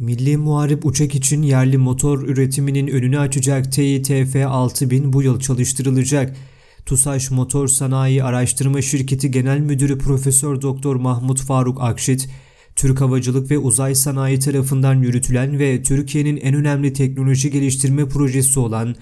Milli Muharip uçak için yerli motor üretiminin önünü açacak TİTF 6000 bu yıl çalıştırılacak. TUSAŞ Motor Sanayi Araştırma Şirketi Genel Müdürü Profesör Doktor Mahmut Faruk Akşit, Türk Havacılık ve Uzay Sanayi tarafından yürütülen ve Türkiye'nin en önemli teknoloji geliştirme projesi olan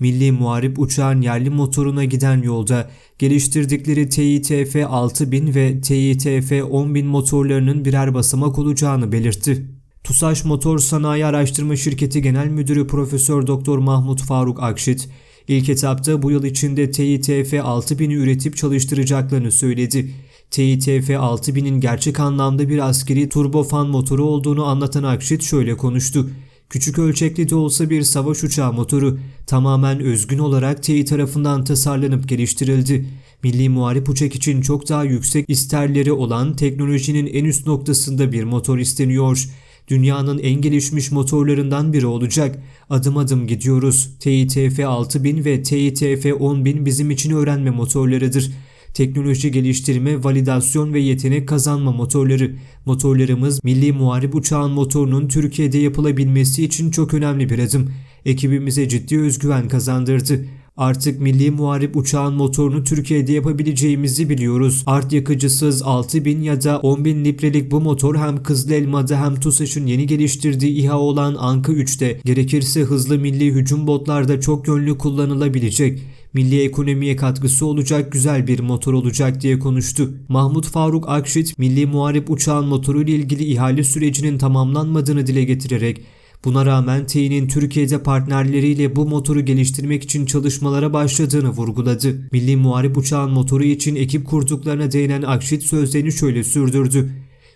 Milli Muharip uçağın yerli motoruna giden yolda geliştirdikleri TİTF 6000 ve TİTF 10000 motorlarının birer basamak olacağını belirtti. TUSAŞ Motor Sanayi Araştırma Şirketi Genel Müdürü Profesör Doktor Mahmut Faruk Akşit, ilk etapta bu yıl içinde TİTF 6000'i üretip çalıştıracaklarını söyledi. TİTF 6000'in gerçek anlamda bir askeri turbofan motoru olduğunu anlatan Akşit şöyle konuştu. Küçük ölçekli de olsa bir savaş uçağı motoru tamamen özgün olarak Tİ tarafından tasarlanıp geliştirildi. Milli Muharip uçak için çok daha yüksek isterleri olan teknolojinin en üst noktasında bir motor isteniyor. Dünyanın en gelişmiş motorlarından biri olacak. Adım adım gidiyoruz. TİTF 6000 ve TİTF 10000 bizim için öğrenme motorlarıdır. Teknoloji geliştirme, validasyon ve yetenek kazanma motorları. Motorlarımız Milli Muharip uçağın motorunun Türkiye'de yapılabilmesi için çok önemli bir adım. Ekibimize ciddi özgüven kazandırdı. Artık Milli Muharip uçağın motorunu Türkiye'de yapabileceğimizi biliyoruz. Art yakıcısız 6000 ya da 10000 litrelik bu motor hem Kızıl Elma'da hem TUSAŞ'ın yeni geliştirdiği İHA olan Anka 3'te gerekirse hızlı milli hücum botlarda çok yönlü kullanılabilecek milli ekonomiye katkısı olacak güzel bir motor olacak diye konuştu. Mahmut Faruk Akşit, Milli Muharip uçağın motoru ile ilgili ihale sürecinin tamamlanmadığını dile getirerek Buna rağmen Tİ'nin Türkiye'de partnerleriyle bu motoru geliştirmek için çalışmalara başladığını vurguladı. Milli Muharip uçağın motoru için ekip kurduklarına değinen Akşit sözlerini şöyle sürdürdü.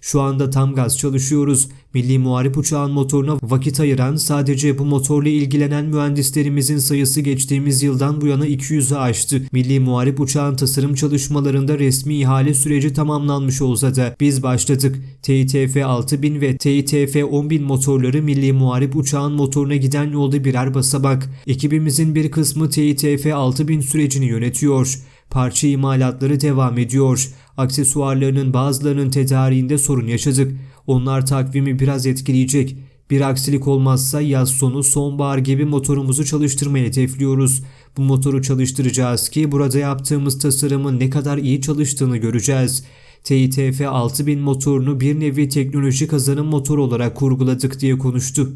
Şu anda tam gaz çalışıyoruz. Milli Muharip uçağın motoruna vakit ayıran sadece bu motorla ilgilenen mühendislerimizin sayısı geçtiğimiz yıldan bu yana 200'ü aştı. Milli Muharip uçağın tasarım çalışmalarında resmi ihale süreci tamamlanmış olsa da biz başladık. TİTF 6000 ve TİTF 10000 motorları Milli Muharip uçağın motoruna giden yolda birer basamak. Ekibimizin bir kısmı TİTF 6000 sürecini yönetiyor. Parça imalatları devam ediyor. Aksesuarlarının bazılarının tedariğinde sorun yaşadık. Onlar takvimi biraz etkileyecek. Bir aksilik olmazsa yaz sonu sonbahar gibi motorumuzu çalıştırmayı hedefliyoruz. Bu motoru çalıştıracağız ki burada yaptığımız tasarımın ne kadar iyi çalıştığını göreceğiz. TİTF 6000 motorunu bir nevi teknoloji kazanım motoru olarak kurguladık diye konuştu.